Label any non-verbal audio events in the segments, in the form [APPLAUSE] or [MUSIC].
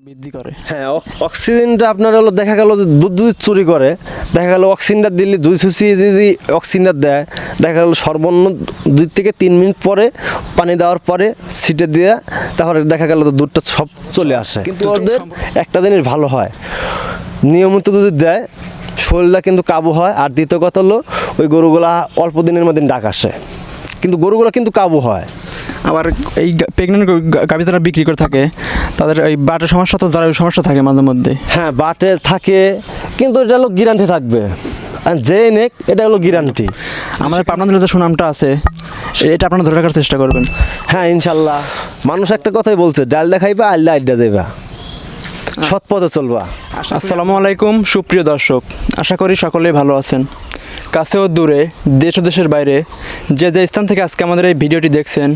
বৃদ্ধি করে। হ্যাঁ অক- অক্সিজেনটা আপনার হলো দেখা গেল যে দুধ যদি চুরি করে দেখা গেল অক্সিজেনটা দিলে দুই সুচি যদি অক্সিজেনটা দেয় দেখা গেল সর্বনিম্ন দুই থেকে তিন মিনিট পরে পানি দেওয়ার পরে সিটে দিয়ে তারপরে দেখা গেল দুধটা সব চলে আসে। কিন্তু ওদের একটা জিনিস ভালো হয় নিয়মিত যদি দেয় শরীরটা কিন্তু কাবু হয় আর দ্বিতীয় কথা হলো ওই গরুগুলা অল্প দিনের মধ্যে ডাক আসে। কিন্তু গরুগুলো কিন্তু কাবু হয়। আবার এই প্রেগনেন্ট গাভী যারা বিক্রি করে থাকে তাদের এই বাটের সমস্যা তো যারা সমস্যা থাকে মাঝে মধ্যে। হ্যাঁ বাটে থাকে কিন্তু এটা হলো গ্যারান্টি থাকবে। আর যে নেক এটা হলো গ্যারান্টি আমাদের পাবনা জেলাতে সুনামটা আছে এটা আপনারা ধরে রাখার চেষ্টা করবেন। হ্যাঁ ইনশাল্লাহ। মানুষ একটা কথাই বলছে ডাল দেখাইবা আল্লাহ আড্ডা দেবা। সৎ পথে চলবা। আসসালামু আলাইকুম সুপ্রিয় দর্শক। আশা করি সকলেই ভালো আছেন। কাছে ও দূরে, দেশ ও দেশের বাইরে, যে যে স্থান থেকে আজকে আমাদের এই ভিডিওটি দেখছেন,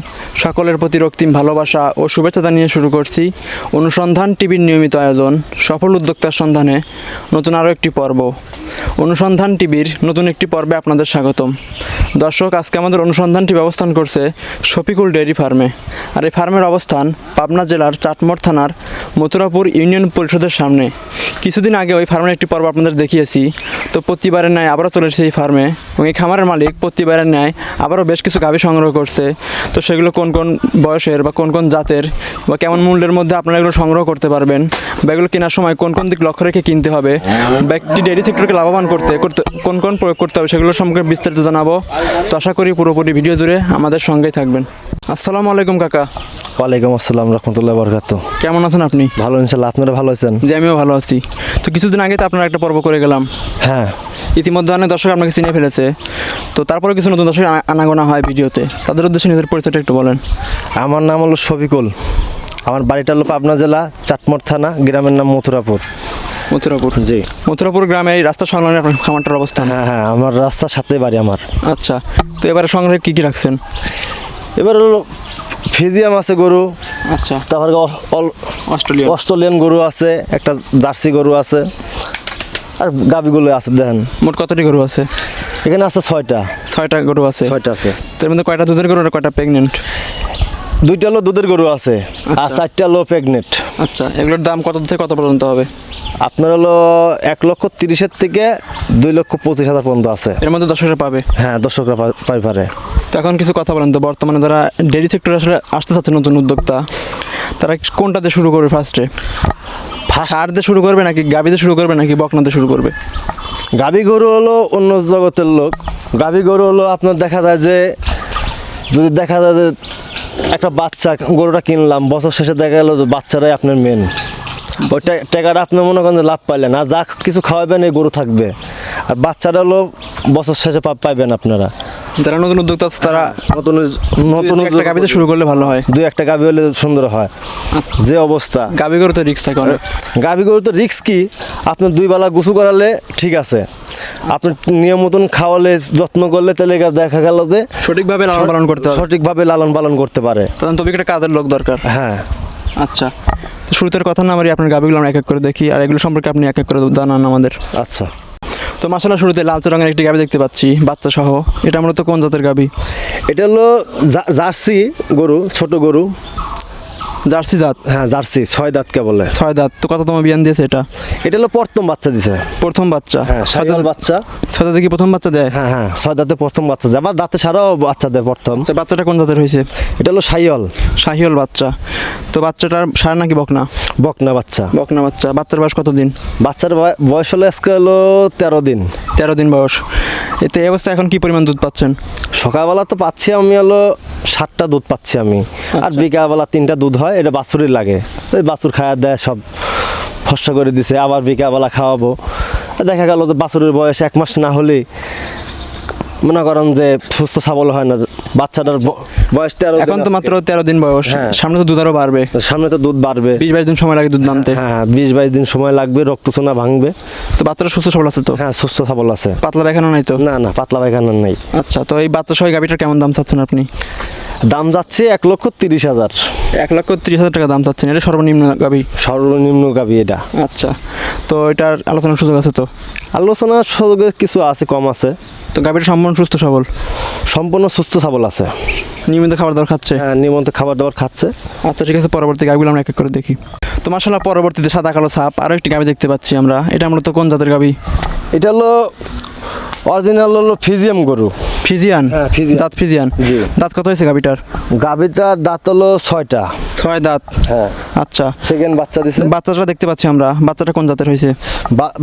সকলের প্রতি রক্তিম ভালোবাসা ও শুভেচ্ছা জানিয়ে শুরু করছি অনুসন্ধান টিভির নিয়মিত আয়োজন সফল উদ্যোক্তার সন্ধানে নতুন আরও একটি পর্ব। অনুসন্ধান টিভির নতুন একটি পর্বে আপনাদের স্বাগতম। দর্শক, আজকে আমাদের অনুসন্ধানটি ব্যবস্থান করছে শফিকুল ডেয়ারি ফার্মে। আর এই ফার্মের অবস্থান পাবনা জেলার চাটমোড় থানার মথুরাপুর ইউনিয়ন পরিষদের সামনে। কিছুদিন আগে ওই ফার্মের একটি পর্ব আপনাদের দেখিয়েছি। তো প্রতিবারের ন্যায় আবারও চলে এসেছে এই ফার্মে এবং এই খামারের মালিক প্রতিবারের ন্যায় আবারও বেশ কিছু গাভী সংগ্রহ করছে। তো সেগুলো কোন কোন বয়সের বা কোন কোন জাতের বা কেমন মূল্যের মধ্যে আপনারা এগুলো সংগ্রহ করতে পারবেন বা এগুলো কেনার সময় কোন কোন দিক লক্ষ্য রেখে কিনতে হবে বা একটি ডেয়ারি সেক্টরকে লাভবান করতে করতে, কোন কোন প্রয়োগ করতে হবে সেগুলো সম্পর্কে বিস্তারিত জানাব। তো আশা করি পুরোপুরি ভিডিও জুড়ে আমাদের সঙ্গেই থাকবেন। আসসালামু আলাইকুম কাকা। ওয়ালাইকুম আসসালাম রহমতুল্লাহ বরকাত। কেমন আছেন আপনি? ভালো ইনশাল্লাহ আপনারা ভালো আছেন? যে আমিও ভালো আছি। তো কিছুদিন আগে তো আপনারা একটা পর্ব করে গেলাম। হ্যাঁ। ইতিমধ্যে অনেক দর্শক আপনাকে চিনে ফেলেছে। তো তারপরে কিছু নতুন দর্শক আনাগোনা হয় ভিডিওতে। তাদের উদ্দেশ্যে নিজের পরিচয়টা একটু বলেন। আমার নাম হলো শফিকুল। আমার বাড়িটা হলো পাবনা জেলা চাটমোড় থানা গ্রামের নাম মথুরাপুর। মথুরাপুর? জি। মথুরাপুর গ্রামে এই রাস্তা সংলগ্নে আপনার খামারটার অবস্থান? হ্যাঁ হ্যাঁ আমার রাস্তার সাথে বাড়ি আমার। আচ্ছা। তো এবারে সংগ্রহে কী কী রাখছেন? এবার হলো ফিজিয়াম আছে গরু। আচ্ছা। তারপরে অস্ট্রেলিয়ান। অস্ট্রেলিয়ান গরু আছে একটা জার্সি গরু আছে আর গাবিগুলো আছে দেখেন। মোট কতটি গরু আছে? এখানে আছে ছয়টা। ছয়টা গরু আছে। ছয়টা আছে। তার মধ্যে কয়টা দুধের গরু আর কয়টা প্রেগনেন্ট দুইটা হলো দুধের গরু আছে আর আচ্ছা। চারটা হলো প্রেগনেন্ট আচ্ছা এগুলোর দাম কত থেকে কত পর্যন্ত হবে? আপনার হলো এক লক্ষ তিরিশের থেকে দুই লক্ষ পঁচিশ হাজার পর্যন্ত আছে। এর মধ্যে দর্শকরা পাবে? হ্যাঁ দর্শকরা পাই পারে তো এখন কিছু কথা বলেন তো বর্তমানে যারা ডেয়ারি সেক্টরে আসলে আসতে চাচ্ছে নতুন উদ্যোক্তা তারা কোনটাতে শুরু করবে ফার্স্টে সার দিয়ে শুরু করবে নাকি গাবিতে শুরু করবে নাকি বকনাতে শুরু করবে? গাভী গরু হলো অন্য জগতের লোক। গাভী গরু হলো আপনার দেখা যায় যে যদি দেখা যায় যে একটা বাচ্চা গরুটা কিনলাম বছর শেষে দেখা গেলো বাচ্চারাই আপনার মেন ওই টাকাটা আপনি মনে করেন যে লাভ পাইলেন আর যা কিছু খাওয়াবেন এই গরু থাকবে। আর বাচ্চাটা হলো বছর শেষে পাইবেন আপনারা। যারা নতুন উদ্যোক্তা আছে তারা নতুন নতুন একটা গাবিতে শুরু করলে ভালো হয়। দুই একটা গাভী হলে সুন্দর হয়। যে অবস্থা। গাবি গরু তো রিক্স থাকে অনেক। গাভী গরু তো রিক্স কি? আপনার দুই বেলা গোসু করালে ঠিক আছে। আপনি নিয়ম মতন খাওয়ালে যত্ন করলে তাহলে দেখা গেল যে সঠিকভাবে লালন পালন করতে সঠিকভাবে লালন পালন করতে পারে। তখন তবে একটা কাজের লোক দরকার। হ্যাঁ। আচ্ছা। তো শুরুতে কথা না মারি আপনার গাবিগুলো আমরা এক এক করে দেখি আর এগুলো সম্পর্কে আপনি এক এক করে জানান আমাদের। আচ্ছা। তো মাসালা শুরুতে লালচে রঙের একটি গাবি দেখতে পাচ্ছি বাচ্চা সহ এটা মূলত কোন জাতের গাবি? এটা হলো জার্সি গরু ছোট গরু। জার্সি জাত? হ্যাঁ জার্সি ছয় দাঁতকে বলে। ছয় দাঁত। তো কত তোমার বিয়ান দিয়েছে এটা? এটা হলো প্রথম বাচ্চা দিছে। প্রথম বাচ্চা? হ্যাঁ ছয় দাঁত বাচ্চা। ছয় দাঁতে কি প্রথম বাচ্চা দেয়? হ্যাঁ হ্যাঁ ছয় দাঁতে প্রথম বাচ্চা দেয়। আবার দাঁতে সারাও বাচ্চা দেয় প্রথম। আচ্ছা বাচ্চাটা কোন জাতের হয়েছে? এটা হলো সাইয়ল সাহিয়ল বাচ্চা। তো বাচ্চাটার সার নাকি বকনা? বকনা বাচ্চা। বকনা বাচ্চা। বাচ্চার বয়স কত দিন বাচ্চার বয়- বয়স হলো আজকে হলো তেরো দিন। তেরো দিন বয়স। এতে এই অবস্থা এখন কি পরিমাণ দুধ পাচ্ছেন? সকালবেলা তো পাচ্ছি আমি হলো সাতটা দুধ পাচ্ছি আমি। আর বিকালবেলা তিনটা দুধ হয় এটা বাছুরই লাগে। ওই বাছুর খাওয়া দেয় সব ফসা করে দিছে আবার বিকালবেলা খাওয়াবো। দেখা গেল যে বাছুরের বয়স এক মাস না হলেই মনে করেন যে সুস্থ সবল হয় না। বাচ্চাটার বয়স তেরো এখন তো মাত্র তেরো দিন বয়স। হ্যাঁ। সামনে তো দুধ আরও বাড়বে। সামনে তো দুধ বাড়বে। বিশ বাইশ দিন সময় লাগে দুধ নামতে। হ্যাঁ হ্যাঁ বিশ বাইশ দিন সময় লাগবে রক্তচোনা ভাঙবে। তো বাচ্চাটা সুস্থ সবল আছে তো? হ্যাঁ সুস্থ সবল আছে। পাতলা পায়খানা নাই তো? না না পাতলা পায়খানা নেই। আচ্ছা তো এই বাচ্চা সহ গাভিটার কেমন দাম চাচ্ছেন আপনি? দাম যাচ্ছে এক লক্ষ তিরিশ হাজার। এক লক্ষ তিরিশ হাজার টাকা দাম চাচ্ছেন এটা সর্বনিম্ন গাভি সর্বনিম্ন গাবি এটা। আচ্ছা তো এটার আলোচনার সুযোগ আছে তো? আলোচনার সুযোগে কিছু আছে কম আছে। তো গাভিটা সম্পূর্ণ সুস্থ সবল? সম্পূর্ণ সুস্থ সবল আছে। নিয়মিত খাবার দাবার খাচ্ছে? হ্যাঁ নিয়মিত খাবার দাবার খাচ্ছে। আচ্ছা ঠিক আছে পরবর্তী গাভিগুলো আমরা এক এক করে দেখি। তো মাসাল্লাহ পরবর্তীতে সাদা কালো সাপ আরও একটি গাভি দেখতে পাচ্ছি আমরা। এটা আমরা তো কোন জাতের গাভি এটা হলো অরিজিনাল হলো ফিজিয়াম গরু। ফিজিয়ান? হ্যাঁ, দাঁত ফিজিয়ান? জি। দাঁত কত হয়েছে গাভিটার? গাভীটার দাঁত হলো ছয়টা। ছয় দাঁত? হ্যাঁ। আচ্ছা। সেকেন্ড বাচ্চা দিছে। বাচ্চাটা দেখতে পাচ্ছি আমরা। বাচ্চাটা কোন জাতের হয়েছে?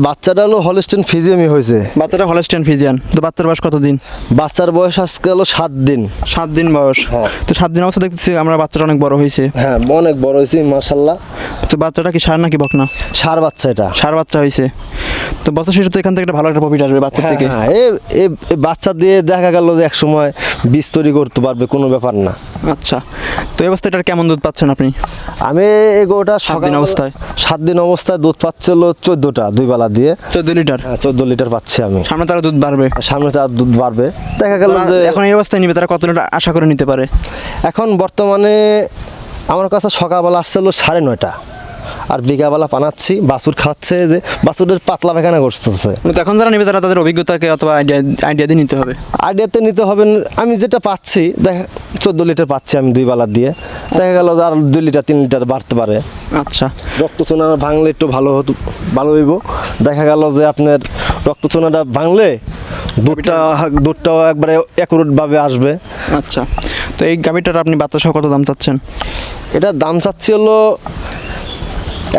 বাচ্চাটা হলো হলস্টেন ফিজিয়ামই হয়েছে। বাচ্চাটা হলস্টেন ফিজিয়ান তো বাচ্চার বয়স কতদিন? বাচ্চার বয়স আজকে হলো সাত দিন। সাত দিন বয়স। হ্যাঁ। তো সাত দিন অবস্থা দেখতেছি আমরা বাচ্চাটা অনেক বড় হয়েছে। হ্যাঁ অনেক বড় হয়েছে মার্শাল্লাহ তো বাচ্চাটা কি সার নাকি বকনা? সার বাচ্চা এটা। সার বাচ্চা হয়েছে। তো বছর শেষে তো এখান থেকে একটা ভালো একটা প্রফিট আসবে বাচ্চা হ্যাঁ, থেকে। হ্যাঁ, এ- বাচ্চা দিয়ে দেখা গেল যে এক সময় বীজ তৈরি করতে পারবে কোনো ব্যাপার না। আচ্ছা তো এই অবস্থায় এটার কেমন দুধ পাচ্ছেন আপনি? আমি এগোটা সাত দিন অবস্থায়? সাত দিন অবস্থায় দুধ পাচ্ছিল চোদ্দোটা দুই বেলা দিয়ে। চোদ্দ লিটার? হ্যাঁ চোদ্দ লিটার পাচ্ছি আমি। সামনে তারা দুধ বাড়বে। সামনে তার দুধ বাড়বে। দেখা গেল যে এখন এই অবস্থায় নিবে তারা কত লিটার আশা করে নিতে পারে? এখন বর্তমানে আমার কাছে সকালবেলা আসছিল সাড়ে নয়টা। আর বিকালবেলা পানাচ্ছি বাছুর খাচ্ছে যে বাছুরের পাতলা পায়খানা করতেছে। কিন্তু এখন যারা নিবে তারা তাদের অভিজ্ঞতাকে অথবা আইডিয়া দিয়ে নিতে হবে। আইডিয়াতে নিতে হবে। আমি যেটা পাচ্ছি দেখা চোদ্দ লিটার পাচ্ছি আমি দুই বেলা দিয়ে। দেখা গেল আর দুই লিটার তিন লিটার বাড়তে পারে। আচ্ছা। রক্তচোনা ভাঙলে একটু ভালো হতো ভালো হইব। দেখা গেল যে আপনার রক্তচোনাটা ভাঙলে দুধটা দুধটাও একবারে অ্যাকুরেটভাবে আসবে। আচ্ছা। তো এই গাভিটার আপনি বাচ্চা সহ কত দাম চাচ্ছেন? এটার দাম চাচ্ছি হলো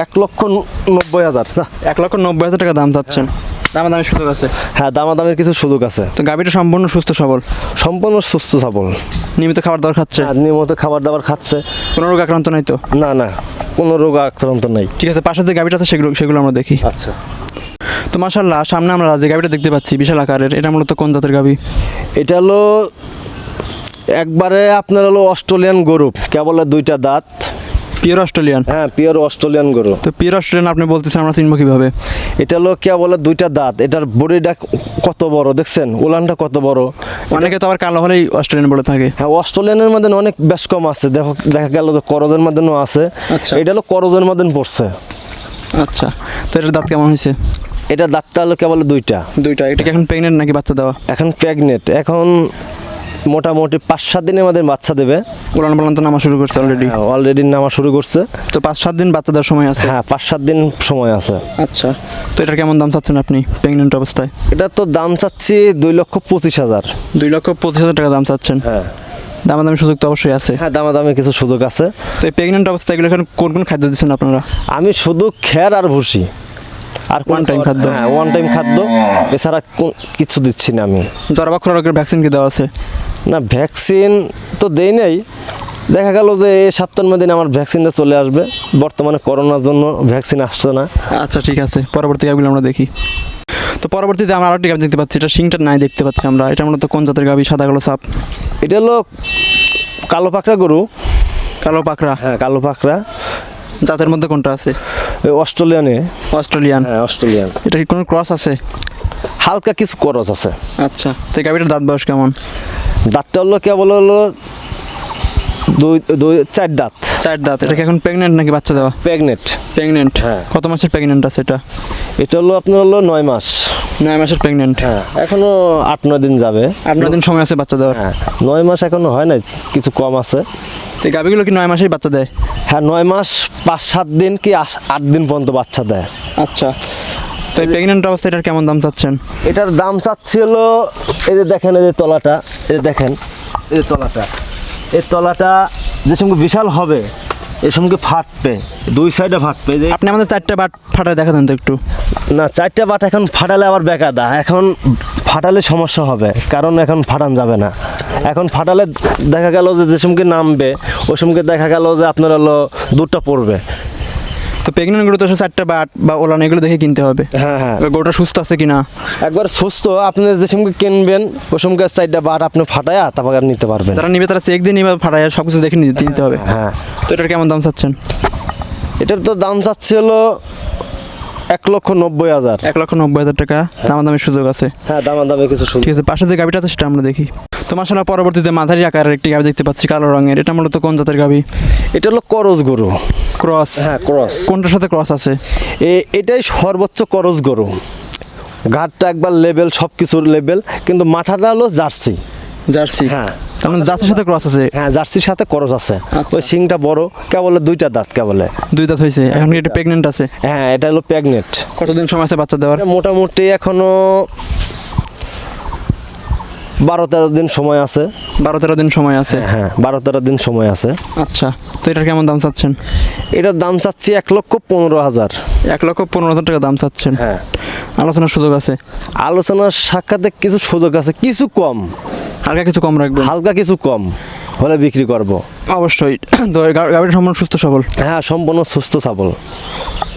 এক লক্ষ নব্বই হাজার। এক লক্ষ নব্বই হাজার টাকা দাম চাচ্ছেন। দামা দামের সুযোগ আছে। হ্যাঁ দামাদামের কিছু সুযোগ আছে। তো গাভিটা সম্পূর্ণ সুস্থ সবল? সম্পূর্ণ সুস্থ সবল। নিয়মিত খাবার দাবার খাচ্ছে? আর নিয়মিত খাবার দাবার খাচ্ছে। কোনো রোগ আক্রান্ত নাই তো? না না কোনো রোগ আক্রান্ত নেই। ঠিক আছে পাশে যে গাভিটা আছে সেগুলো সেগুলো আমরা দেখি। আচ্ছা। তো মাসাল্লাহ সামনে আমরা যে গাভিটা দেখতে পাচ্ছি বিশাল আকারের এটা মূলত কোন জাতের গাভি? এটা হলো একবারে আপনার হলো অস্ট্রেলিয়ান গরু কেবল দুইটা দাঁত। পিওর অস্ট্রেলিয়ান হ্যাঁ পিওর অস্ট্রেলিয়ান গরু। তো পিওর অস্ট্রেলিয়ান আপনি বলতেছেন আমরা চিনবো কীভাবে? এটা হলো কেবল দুইটা দাঁত। এটার বডিটা কত বড় দেখছেন? উলানটা কত বড়? অনেকে তো আবার কালো হলেই অস্ট্রেলিয়ান বলে থাকে। হ্যাঁ অস্ট্রেলিয়ানের মধ্যে অনেক বেশ কম আছে। দেখো দেখা গেল যে করজের মধ্যেও আছে। আচ্ছা। এটা হলো করজের মধ্যে পড়ছে। আচ্ছা তো এটার দাঁত কেমন হয়েছে? এটা দাঁতটা হলো কেবল দুইটা। দুইটা এটা কি এখন প্রেগনেন্ট নাকি বাচ্চা দেওয়া? এখন প্রেগনেন্ট এখন মোটামুটি পাঁচ সাত দিনে আমাদের বাচ্চা দেবে। উলান পালান তো নামা শুরু করছে অলরেডি অলরেডি নামা শুরু করছে। তো পাঁচ সাত দিন বাচ্চা দেওয়ার সময় আছে? হ্যাঁ পাঁচ সাত দিন সময় আছে। আচ্ছা তো এটার কেমন দাম চাচ্ছেন আপনি প্রেগনেন্ট অবস্থায়? এটা তো দাম চাচ্ছি দুই লক্ষ পঁচিশ হাজার। দুই লক্ষ পঁচিশ হাজার টাকা দাম চাচ্ছেন? হ্যাঁ। দামা দামি সুযোগ তো অবশ্যই আছে। হ্যাঁ দামাদামি কিছু সুযোগ আছে। তো এই প্রেগনেন্ট অবস্থায় এগুলো এখন কোন কোন খাদ্য দিচ্ছেন আপনারা? আমি শুধু খের আর ভুসি। আর One time খাদ্য? হ্যাঁ ওয়ান টাইম খাদ্য। এছাড়া কিছু দিচ্ছি না আমি। জরাবা খোলা রোগের ভ্যাকসিন কি দেওয়া আছে? না ভ্যাকসিন তো দেই নাই। দেখা গেল যে এই সপ্তাহের মধ্যে আমার ভ্যাকসিনটা চলে আসবে। বর্তমানে করোনার জন্য ভ্যাকসিন আসছে না। আচ্ছা ঠিক আছে। পরবর্তী গাভিগুলো আমরা দেখি। তো পরবর্তীতে আমরা আরেকটি গাভি দেখতে পাচ্ছি। এটা শিংটা নাই দেখতে পাচ্ছি আমরা। এটা মূলত কোন জাতের গাভি সাদা কালো সাপ? এটা হলো কালো পাকড়া গরু। কালো পাকড়া। হ্যাঁ কালো পাকড়া। জাতের মধ্যে কোনটা আছে? অস্ট্রেলিয়ানে। অস্ট্রেলিয়ান। হ্যাঁ অস্ট্রেলিয়ান। এটা কি কোনো ক্রস আছে? হালকা কিছু ক্রস আছে। আচ্ছা তো গাভিটার দাঁত বয়স কেমন? দাঁতটা হলো কেবল হলো দুই দুই চার দাঁত। চার দাঁত এটা কি এখন প্রেগনেন্ট নাকি বাচ্চা দেওয়া? প্রেগনেন্ট প্রেগনেন্ট হ্যাঁ। কত মাসের প্রেগনেন্ট আছে এটা? এটা হলো আপনার হলো নয় মাস। নয় মাসের প্রেগনেন্ট হ্যাঁ এখনও আট নয় দিন যাবে। আপনার দিন সময় আছে বাচ্চা দেওয়ার। হ্যাঁ নয় মাস এখনও হয় না কিছু কম আছে। তো এই গাভিগুলো কি নয় মাসেই বাচ্চা দেয়? হ্যাঁ নয় মাস পাঁচ সাত দিন কি আট দিন পর্যন্ত বাচ্চা দেয়। আচ্ছা। তো এই প্রেগনেন্ট অবস্থায় এটার কেমন দাম চাচ্ছেন? এটার দাম চাচ্ছি হলো এই যে দেখেন এই যে তলাটা এই যে দেখেন এই যে তলাটা। এই তলাটা যে সঙ্গে বিশাল হবে এর সঙ্গে ফাটবে দুই সাইডে ফাটবে যে আপনি আমাদের চারটা বাট ফাটায় দেখা দেন তো একটু। না চারটা বাট এখন ফাটালে আবার বেকাদা এখন ফাটালে সমস্যা হবে কারণ এখন ফাটান যাবে না। এখন ফাটালে দেখা গেল যে যে সমকে নামবে ওই সমকে দেখা গেল যে আপনার হলো দুধটা পড়বে। তো প্রেগনেন্টগুলো তো চারটা বাট বা ওলান এগুলো দেখে কিনতে হবে। হ্যাঁ হ্যাঁ। গরুটা সুস্থ আছে কিনা? একবার সুস্থ আপনি যে সমকে কিনবেন ওই সমকে চারটা বাট আপনি ফাটায়া তারপর নিতে পারবেন। যারা নিবে তারা চেক দিয়ে নিবে ফাটায় সব কিছু দেখে নিতে হবে। হ্যাঁ। তো এটার কেমন দাম চাচ্ছেন? এটার তো দাম চাচ্ছে হলো এক লক্ষ নব্বই হাজার। এক লক্ষ নব্বই হাজার টাকা। দাম দামের সুযোগ আছে। হ্যাঁ দামা দামে কিছু ঠিক আছে পাশে যে গাভিটা আছে সেটা আমরা দেখি। তো মাসাল্লাহ পরবর্তীতে মাঝারি আকারের একটি গাভি দেখতে পাচ্ছি কালো রঙের। এটা মূলত কোন জাতের গাভি এটা হলো করজ গরু। ক্রস। হ্যাঁ ক্রস। কোনটার সাথে ক্রস আছে? এটাই সর্বোচ্চ করজ গরু। ঘাটটা একবার লেভেল সব কিছুর লেভেল কিন্তু মাথাটা হলো জার্সি। জার্সি? হ্যাঁ। তার মানে সাথে ক্রস আছে? হ্যাঁ জার্সির সাথে করস আছে। আচ্ছা। ওই সিংটা বড় কেবলে দুইটা দাঁত কেবলে দুই দাঁত হয়েছে এখন এটা প্রেগনেন্ট আছে? হ্যাঁ এটা হলো প্রেগনেন্ট কতদিন সময় আছে বাচ্চা দেওয়ার? মোটামুটি এখনও বারো তেরো দিন সময় আছে। বারো তেরো দিন সময় আছে? হ্যাঁ বারো তেরো দিন সময় আছে। আচ্ছা তো এটার কেমন দাম চাচ্ছেন? এটার দাম চাচ্ছি এক লক্ষ পনেরো হাজার। এক লক্ষ পনেরো হাজার টাকা দাম চাচ্ছেন? হ্যাঁ। আলোচনার সুযোগ আছে? আলোচনার সাক্ষাতে কিছু সুযোগ আছে কিছু কম। হালকা কিছু কম রাখবেন? হালকা কিছু কম হলে বিক্রি করব। অবশ্যই। [COUGHS] তো এই গা- গাভীর সম্পূর্ণ সুস্থ সবল? হ্যাঁ সম্পূর্ণ সুস্থ সবল।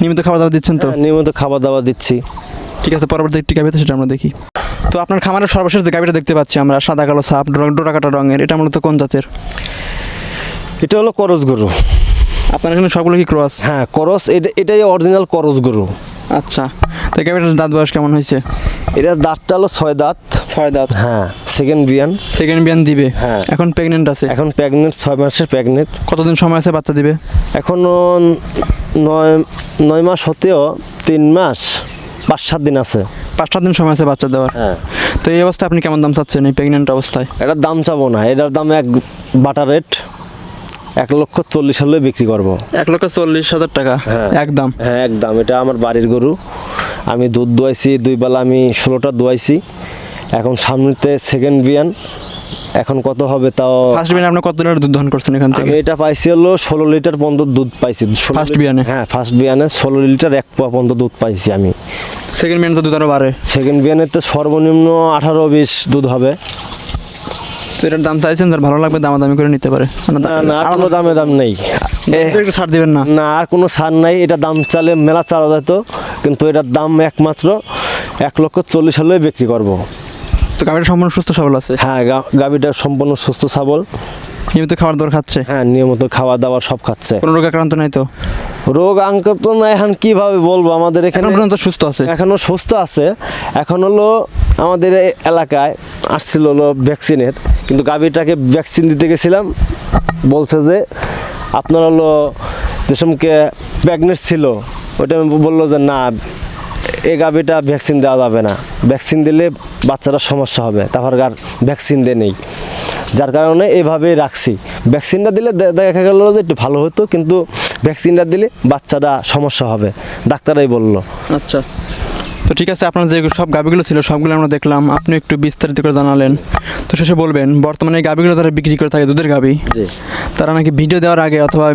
নিয়মিত খাবার দাবার দিচ্ছেন তো? হ্যাঁ, নিয়মিত খাবার দাবার দিচ্ছি। ঠিক আছে পরবর্তী একটি গাভিতে সেটা আমরা দেখি। তো আপনার খামারের সর্বশেষ যে গাভিটা দেখতে পাচ্ছি আমরা সাদা কালো সাপ ডোরা- কাটা রঙের এটা মূলত কোন জাতের? এটা হলো করস গরু। আপনার এখানে সবগুলো কি ক্রস? হ্যাঁ করস এটা এটাই অরিজিনাল করস গরু। আচ্ছা তো গাভিটার দাঁত বয়স কেমন হয়েছে? এটার দাঁতটা হলো ছয় দাঁত। ছয় দাঁত। হ্যাঁ সেকেন্ড বিয়ান। সেকেন্ড বিয়ান দিবে? হ্যাঁ। এখন প্রেগনেন্ট আছে? এখন প্রেগনেন্ট ছয় মাসের প্রেগনেন্ট কতদিন সময় আছে বাচ্চা দিবে? এখনও নয় নয় মাস হতেও তিন মাস। পাঁচ সাত দিন আছে। পাঁচ সাত দিন সময় আছে বাচ্চা দেওয়ার? হ্যাঁ। তো এই অবস্থায় আপনি কেমন দাম চাচ্ছেন এই প্রেগনেন্ট অবস্থায়? এটার দাম চাবো না এটার দাম এক বাটার রেট এক লক্ষ চল্লিশ হলে বিক্রি করব। এক লক্ষ চল্লিশ হাজার টাকা হ্যাঁ। একদম হ্যাঁ একদম এটা আমার বাড়ির গরু। আমি দুধ দোয়াইছি দুই বেলা আমি ষোলোটা দোয়াইছি। এখন সামনেতে সেকেন্ড বিয়ান। এখন কত হবে তাও ফার্স্ট বিয়ানে আপনি কত লিটার দুধ দহন করছেন এখান থেকে? এটা পাইছি হলো ষোলো লিটার পর্যন্ত দুধ পাইছি। 16 First বিয়ানে? হ্যাঁ ফার্স্ট বিয়ানে ষোলো লিটার এক পোয়া পর্যন্ত দুধ পাইছি আমি। সেকেন্ড বিয়ানে তো দুধ আরও বাড়ে। সেকেন্ড বিয়ানেতে সর্বনিম্ন আঠারো বিশ দুধ হবে। তো এটার দাম চাইছেন যার ভালো লাগবে দামাদামি করে নিতে পারে। মানে না না আর কোনো দামে দাম নেই। একটু ছাড় দিবেন না। না আর কোনো সার নাই। এটা দাম চালে মেলা চালা যেত কিন্তু এটার দাম একমাত্র এক লক্ষ চল্লিশ হলে বিক্রি করব। তো গাভীটা সম্পূর্ণ সুস্থ সবল আছে? হ্যাঁ গাভীটা সম্পূর্ণ সুস্থ সবল। নিয়মিত খাবার দাবার খাচ্ছে? হ্যাঁ নিয়মিত খাওয়া দাওয়া সব খাচ্ছে। কোনো রোগ আক্রান্ত নাই তো? রোগ আঙ্ক তো না এখন কীভাবে বলব? আমাদের এখানে এখন পর্যন্ত সুস্থ আছে? এখনও সুস্থ আছে। এখন হলো আমাদের এলাকায় আসছিল হলো ভ্যাকসিনের কিন্তু গাভীটাকে ভ্যাকসিন দিতে গেছিলাম। বলছে যে আপনার হলো যেসমকে প্রেগনেন্ট ছিল ওটা বলল যে না এই গাভীটা ভ্যাকসিন দেওয়া যাবে না। ভ্যাকসিন দিলে বাচ্চারা সমস্যা হবে তারপর আর ভ্যাকসিন দিয়ে নেই। যার কারণে এভাবেই রাখছি। ভ্যাকসিনটা দিলে দেখা গেল যে একটু ভালো হতো কিন্তু ভ্যাকসিনটা দিলে বাচ্চারা সমস্যা হবে ডাক্তারাই বলল। আচ্ছা। তো ঠিক আছে আপনার যে সব গাবিগুলো ছিল সবগুলো আমরা দেখলাম। আপনি একটু বিস্তারিত করে জানালেন। তো শেষে বলবেন বর্তমানে এই গাবিগুলো যারা বিক্রি করে থাকে দুধের গাবি জি। তারা নাকি ভিডিও দেওয়ার আগে অথবা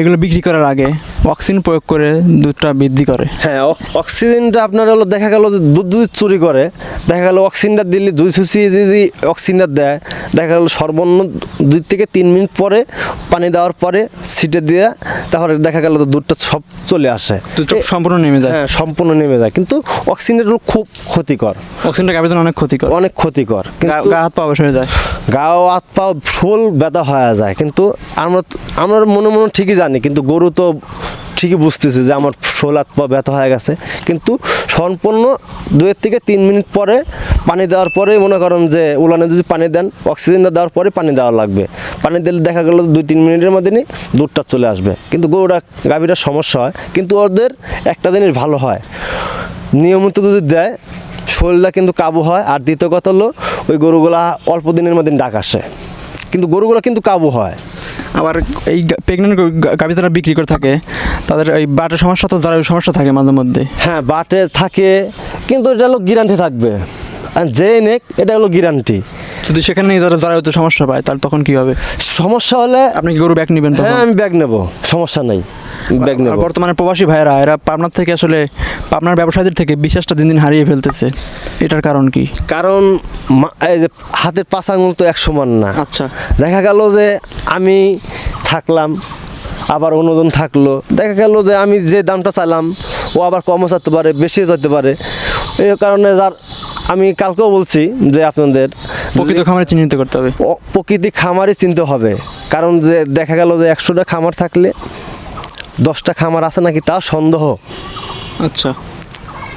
এগুলো বিক্রি করার আগে অক্সিজেন প্রয়োগ করে দুধটা বৃদ্ধি করে। হ্যাঁ অক- অক্সিজেনটা আপনার হলো দেখা গেল যে দুধ দুধ চুরি করে দেখা গেল অক্সিজেনটা দিলে দুই সুচি যদি অক্সিজেনটা দেয় দেখা গেল সর্বনিম্ন দুই থেকে তিন মিনিট পরে পানি দেওয়ার পরে সিটে দিয়ে তারপরে দেখা গেল দুধটা সব চলে আসে। সম্পূর্ণ নেমে যায়। হ্যাঁ সম্পূর্ণ নেমে যায়। কিন্তু অক্সিজেনটা হলো খুব ক্ষতিকর। অক্সিজেনটা গাবির জন্য অনেক ক্ষতিকর। অনেক ক্ষতিকর। গা হাত পা হয়ে যায়। গাও হাত পা ফুল ব্যথা হয়ে যায়। কিন্তু আমরা আমরা মনে মনে ঠিকই জানি কিন্তু গরু তো ঠিকই বুঝতেছে যে আমার শোল হাত পা ব্যথা হয়ে গেছে। কিন্তু সম্পূর্ণ দুয়ের থেকে তিন মিনিট পরে পানি দেওয়ার পরে মনে করেন যে উলানে যদি পানি দেন, অক্সিজেনটা দেওয়ার পরে পানি দেওয়া লাগবে। পানি দিলে দেখা গেলো দুই তিন মিনিটের মধ্যে দুধটা চলে আসবে। কিন্তু গরুটা গাভীটা সমস্যা হয়, কিন্তু ওদের একটা জিনিস ভালো হয়। নিয়মিত যদি দেয়, শরীরটা কিন্তু কাবু হয়। আর দ্বিতীয় কথা হলো, ওই গরুগুলা অল্প দিনের মধ্যে ডাক আসে। কিন্তু গরুগুলো কিন্তু কাবু হয়। আবার এই প্রেগনেন্ট গাভী যারা বিক্রি করে থাকে তাদের এই বাটের সমস্যা তো যারা সমস্যা থাকে মাঝে মধ্যে। হ্যাঁ বাটে থাকে কিন্তু এটা হলো গ্যারান্টি থাকবে। আর যে নেক এটা হলো গ্যারান্টি যদি সেখানে নিয়ে যারা যারা হয়তো সমস্যা পায় তাহলে তখন কি হবে? সমস্যা হলে আপনি কি গরু ব্যাগ নেবেন হ্যাঁ আমি ব্যাগ নেব সমস্যা নাই। ব্যাগ নেব। বর্তমানে প্রবাসী ভাইয়েরা এরা পাবনার থেকে আসলে পাবনার ব্যবসায়ীদের থেকে বিশ্বাসটা দিন দিন হারিয়ে ফেলতেছে। এটার কারণ কি? কারণ মা- এই যে হাতের পাঁচ আঙুল তো এক সমান না। আচ্ছা। দেখা গেল যে আমি থাকলাম আবার অন্যজন থাকল। দেখা গেল যে আমি যে দামটা চাইলাম ও আবার কমও চাইতে পারে বেশিও যেতে পারে। এই কারণে যার আমি কালকেও বলছি যে আপনাদের প্রকৃত খামারে চিহ্নিত করতে হবে। প্রকৃতি খামারই চিনতে হবে। কারণ যে দেখা গেল যে একশোটা খামার থাকলে দশটা খামার আছে নাকি তার সন্দেহ? আচ্ছা।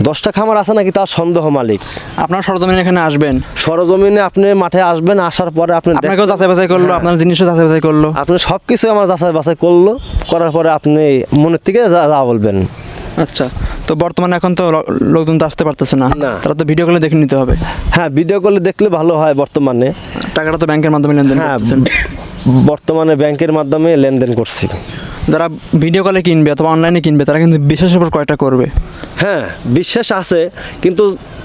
দশটা খামার আছে নাকি তার সন্দেহ মালিক? আপনার সরজমিন এখানে আসবেন। সরজমিনে আপনি মাঠে আসবেন আসার পরে আপনি আপনাকেও যাচাই বাছাই করল হ্যাঁ। আপনার জিনিসও যাচাই বাছাই করল। আপনি সব কিছু আমার যাচাই বাছাই করল করার পরে আপনি মনের থেকে যা বলবেন। আচ্ছা তো বর্তমানে এখন তো লোকজন তো আসতে পারতেছে না। তারা তো ভিডিও কলে দেখে নিতে হবে। হ্যাঁ ভিডিও কলে দেখলে ভালো হয় বর্তমানে। টাকাটা তো ব্যাংকের মাধ্যমে লেনদেন হ্যাঁ বর্তমানে ব্যাংকের মাধ্যমে লেনদেন করছি। যারা ভিডিও কলে কিনবে অথবা অনলাইনে কিনবে তারা কিন্তু বিশ্বাসের উপর কয়টা করবে। হ্যাঁ বিশ্বাস আছে কিন্তু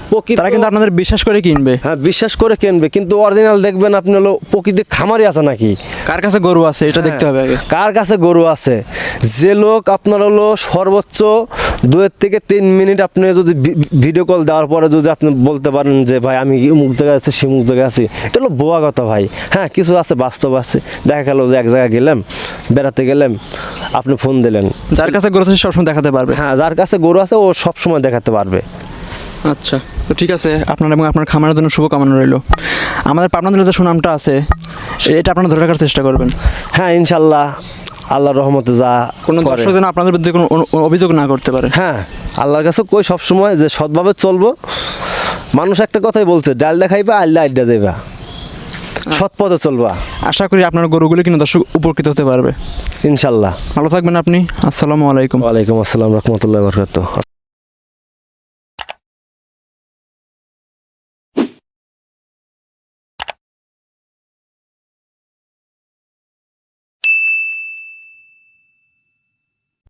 প্রকৃত তারা কিন্তু আপনাদের বিশ্বাস করে কিনবে। হ্যাঁ বিশ্বাস করে কিনবে কিন্তু অরিজিনাল দেখবেন আপনি হলো প্রকৃতি খামারি আছে নাকি? কার কাছে গরু আছে এটা দেখতে হবে আগে। কার কাছে গরু আছে? যে লোক আপনার হলো সর্বোচ্চ দুয়ের থেকে তিন মিনিট আপনি যদি ভিডিও কল দেওয়ার পরে যদি আপনি বলতে পারেন যে ভাই আমি মুখ জায়গায় আছি সে মুখ জায়গায় আছি? এটা হলো বোয়া কথা ভাই। হ্যাঁ কিছু আছে বাস্তব আছে। দেখা গেল যে এক জায়গায় গেলাম বেড়াতে গেলাম আপনি ফোন দিলেন। যার কাছে গরু আছে সবসময় দেখাতে পারবে। হ্যাঁ যার কাছে গরু আছে ও সব সময় দেখাতে পারবে। আচ্ছা তো ঠিক আছে আপনার এবং আপনার খামারের জন্য শুভকামনা রইল। আমাদের পাবনা জেলাতে সুনামটা আছে এটা আপনারা ধরে রাখার চেষ্টা করবেন। হ্যাঁ ইনশাল্লাহ। আল্লাহর রহমতে যা কোনো দর্শক যেন আপনাদের বিরুদ্ধে কোনো অভিযোগ না করতে পারে? হ্যাঁ আল্লাহর কাছে কই সবসময় যে সৎভাবে চলবো। মানুষ একটা কথাই বলছে ডাল দেখাইবা আল্লাহ আড্ডা দেবা সৎ পথে চলবা। আশা করি আপনার গরুগুলো কিন্তু দর্শক উপকৃত হতে পারবে। ইনশাল্লাহ। ভালো থাকবেন আপনি। আসসালামু আলাইকুম। ওয়ালাইকুম আসসালাম রহমতুল্লাহ বরকাত